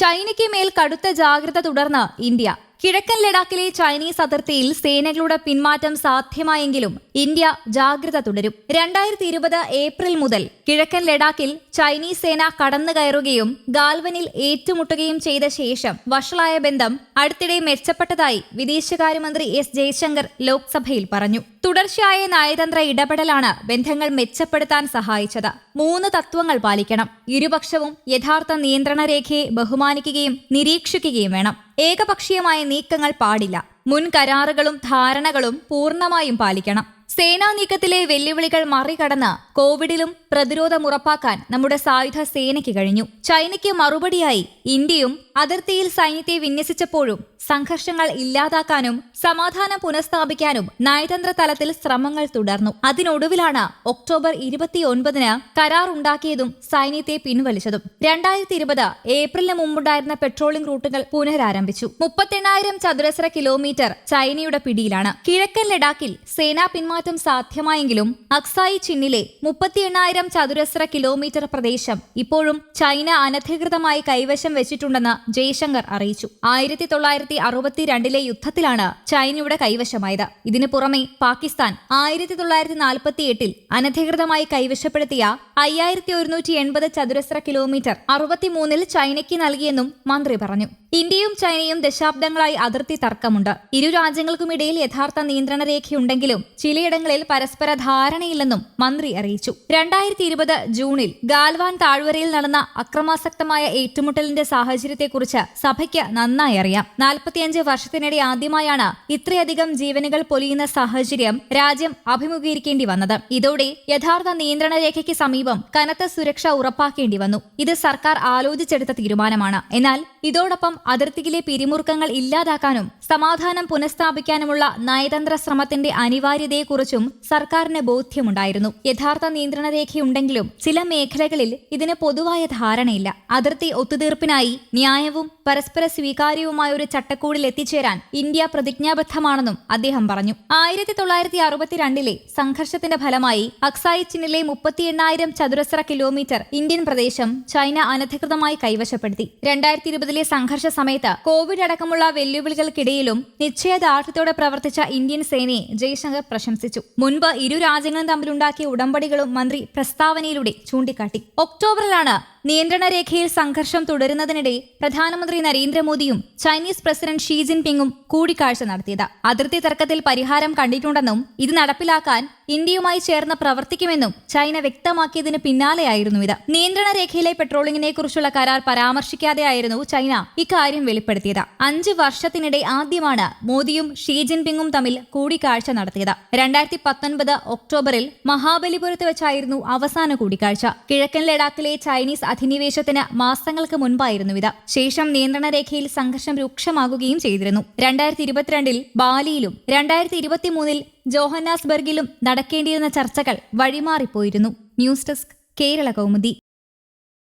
ചൈനയ്ക്ക് മേൽ കടുത്ത ജാഗ്രത തുടർന്ന് ഇന്ത്യ. കിഴക്കൻ ലഡാക്കിലെ ചൈനീസ് അതിർത്തിയിൽ സേനകളുടെ പിന്മാറ്റം സാധ്യമായെങ്കിലും ഇന്ത്യ ജാഗ്രത തുടരും. രണ്ടായിരത്തി ഇരുപത് ഏപ്രിൽ മുതൽ കിഴക്കൻ ലഡാക്കിൽ ചൈനീസ് സേന കടന്നുകയറുകയും ഗാൽവനിൽ ഏറ്റുമുട്ടുകയും ചെയ്ത ശേഷം വഷളായ ബന്ധം അടുത്തിടെ മെച്ചപ്പെട്ടതായി വിദേശകാര്യമന്ത്രി എസ് ജയശങ്കർ ലോക്സഭയിൽ പറഞ്ഞു. തുടർച്ചയായ നയതന്ത്ര ഇടപെടലാണ് ബന്ധങ്ങൾ മെച്ചപ്പെടുത്താൻ സഹായിച്ചത്. മൂന്ന് തത്വങ്ങൾ പാലിക്കണം. ഇരുപക്ഷവും യഥാർത്ഥ നിയന്ത്രണ രേഖയെ ബഹുമാനിക്കുകയും നിരീക്ഷിക്കുകയും വേണം. ഏകപക്ഷീയമായ നീക്കങ്ങൾ പാടില്ല. മുൻ കരാറുകളും ധാരണകളും പൂർണമായും പാലിക്കണം. സേനാ നീക്കത്തിലെ വെല്ലുവിളികൾ മറികടന്ന് കോവിഡിലും പ്രതിരോധം ഉറപ്പാക്കാൻ നമ്മുടെ സായുധ സേനയ്ക്ക് കഴിഞ്ഞു. ചൈനയ്ക്ക് മറുപടിയായി ഇന്ത്യയും അതിർത്തിയിൽ സൈന്യത്തെ വിന്യസിച്ചപ്പോഴും സംഘർഷങ്ങൾ ഇല്ലാതാക്കാനും സമാധാനം പുനഃസ്ഥാപിക്കാനും നയതന്ത്ര തലത്തിൽ ശ്രമങ്ങൾ തുടർന്നു. അതിനൊടുവിലാണ് ഒക്ടോബർ ഇരുപത്തിയൊൻപതിന് കരാർ ഉണ്ടാക്കിയതും സൈന്യത്തെ പിൻവലിച്ചതും. രണ്ടായിരത്തി ഇരുപത് ഏപ്രിലിന് മുമ്പുണ്ടായിരുന്ന പെട്രോളിംഗ് റൂട്ടുകൾ പുനരാരംഭിച്ചു. മുപ്പത്തെണ്ണായിരം ചതുരശ്ര കിലോമീറ്റർ ചൈനയുടെ പിടിയിലാണ്. കിഴക്കൻ ലഡാക്കിൽ സേനാ പിന്മാറ്റം സാധ്യമായെങ്കിലും അക്സായി ചിന്നിലെ മുപ്പത്തി എണ്ണായിരം ചതുരശ്ര കിലോമീറ്റർ പ്രദേശം ഇപ്പോഴും ചൈന അനധികൃതമായി കൈവശം വെച്ചിട്ടുണ്ടെന്ന് ജയശങ്കർ അറിയിച്ചു. ആയിരത്തി തൊള്ളായിരത്തി അറുപത്തിരണ്ടിലെ യുദ്ധത്തിലാണ് ചൈനയുടെ കൈവശമായത്. ഇതിനു പുറമെ പാകിസ്ഥാൻ ആയിരത്തി തൊള്ളായിരത്തി നാൽപ്പത്തി എട്ടിൽ അനധികൃതമായി കൈവശപ്പെടുത്തിയ അയ്യായിരത്തി ഒരുന്നൂറ്റി എൺപത് ചതുരശ്ര കിലോമീറ്റർ അറുപത്തിമൂന്നിൽ ചൈനയ്ക്ക് നൽകിയെന്നും മന്ത്രി പറഞ്ഞു. ഇന്ത്യയും ചൈനയും ദശാബ്ദങ്ങളായി അതിർത്തി തർക്കമുണ്ട്. ഇരു രാജ്യങ്ങൾക്കുമിടയിൽ യഥാർത്ഥ നിയന്ത്രണ രേഖയുണ്ടെങ്കിലും ചിലയിടങ്ങളിൽ പരസ്പര ധാരണയില്ലെന്നും മന്ത്രി അറിയിച്ചു. രണ്ടായിരത്തി ഇരുപത് ജൂണിൽ ഗാൽവാൻ താഴ്വരയിൽ നടന്ന അക്രമാസക്തമായ ഏറ്റുമുട്ടലിന്റെ സാഹചര്യത്തെക്കുറിച്ച് സഭയ്ക്ക് നന്നായി അറിയാം. നാൽപ്പത്തിയഞ്ച് വർഷത്തിനിടെ ആദ്യമായാണ് ഇത്രയധികം ജീവനുകൾ പൊലിയുന്ന സാഹചര്യം രാജ്യം അഭിമുഖീകരിക്കേണ്ടി വന്നത്. ഇതോടെ യഥാർത്ഥ നിയന്ത്രണ രേഖയ്ക്ക് സമീപം കനത്ത സുരക്ഷ ഉറപ്പാക്കേണ്ടി വന്നു. ഇത് സർക്കാർ ആലോചിച്ചെടുത്ത തീരുമാനമാണ്. എന്നാൽ ഇതോടൊപ്പം അതിർത്തിയിലെ പിരിമുറുക്കങ്ങൾ ഇല്ലാതാക്കാനും സമാധാനം പുനഃസ്ഥാപിക്കാനുമുള്ള നയതന്ത്ര ശ്രമത്തിന്റെ അനിവാര്യതയെക്കുറിച്ചും സർക്കാരിന് ബോധ്യമുണ്ടായിരുന്നു. യഥാർത്ഥ നിയന്ത്രണ രേഖയുണ്ടെങ്കിലും ചില മേഖലകളിൽ ഇതിന് പൊതുവായ ധാരണയില്ല. അതിർത്തി ഒത്തുതീർപ്പിനായി ന്യായവും പരസ്പര സ്വീകാര്യവുമായ ഒരു ചട്ടക്കൂടിൽ എത്തിച്ചേരാൻ ഇന്ത്യ പ്രതിജ്ഞാബദ്ധമാണെന്നും അദ്ദേഹം പറഞ്ഞു. ആയിരത്തി തൊള്ളായിരത്തി അറുപത്തിരണ്ടിലെ സംഘർഷത്തിന്റെ ഫലമായി അക്സായി ചിന്നിലെ മുപ്പത്തി എണ്ണായിരം ചതുരശ്ര കിലോമീറ്റർ ഇന്ത്യൻ പ്രദേശം ചൈന അനധികൃതമായി കൈവശപ്പെടുത്തി. രണ്ടായിരത്തി ഇരുപതിലെ സംഘർഷ സമയത്ത് കോവിഡ് അടക്കമുള്ള വെല്ലുവിളികൾക്കിടയിലും നിശ്ചയദാർഢ്യത്തോടെ പ്രവർത്തിച്ച ഇന്ത്യൻ സേനയെ ജയശങ്കർ പ്രശംസിച്ചു. മുൻപ് ഇരു രാജ്യങ്ങളും തമ്മിലുണ്ടാക്കിയ ഉടമ്പടികളും മന്ത്രി പ്രസ്താവനയിലൂടെ ചൂണ്ടിക്കാട്ടി. ഒക്ടോബറിലാണ് നിയന്ത്രണ രേഖയിൽ സംഘർഷം തുടരുന്നതിനിടെ പ്രധാനമന്ത്രി നരേന്ദ്രമോദിയും ചൈനീസ് പ്രസിഡന്റ് ഷീ ജിൻപിങ്ങും കൂടിക്കാഴ്ച നടത്തിയത്. അതിർത്തി തർക്കത്തിൽ പരിഹാരം കണ്ടിട്ടുണ്ടെന്നും ഇത് നടപ്പിലാക്കാൻ ഇന്ത്യയുമായി ചേർന്ന് പ്രവർത്തിക്കുമെന്നും ചൈന വ്യക്തമാക്കിയതിന് പിന്നാലെയായിരുന്നു ഇത്. നിയന്ത്രണ രേഖയിലെ പെട്രോളിംഗിനെ കുറിച്ചുള്ള കരാർ പരാമർശിക്കാതെയായിരുന്നു ചൈന ഇക്കാര്യം വെളിപ്പെടുത്തിയത്. അഞ്ച് വർഷത്തിനിടെ ആദ്യമാണ് മോദിയും ഷീ ജിൻപിങ്ങും തമ്മിൽ കൂടിക്കാഴ്ച നടത്തിയത്. രണ്ടായിരത്തി പത്തൊൻപത് ഒക്ടോബറിൽ മഹാബലിപുരത്ത് വെച്ചായിരുന്നു അവസാന കൂടിക്കാഴ്ച. കിഴക്കൻ ലഡാക്കിലെ ചൈനീസ് അധിനിവേശത്തിന് മാസങ്ങൾക്ക് മുൻപായിരുന്നു ഇത് ശേഷം നിയന്ത്രണ രേഖയിൽ സംഘർഷം രൂക്ഷമാകുകയും ചെയ്തിരുന്നു. രണ്ടായിരത്തി ഇരുപത്തിരണ്ടിൽ ബാലിയിലും രണ്ടായിരത്തി ഇരുപത്തിമൂന്നിൽ ജോഹന്നാസ്ബർഗിലും നടക്കേണ്ടിയിരുന്ന ചർച്ചകൾ വഴിമാറിപ്പോയിരുന്നു. News desk Kerala Kaumudi.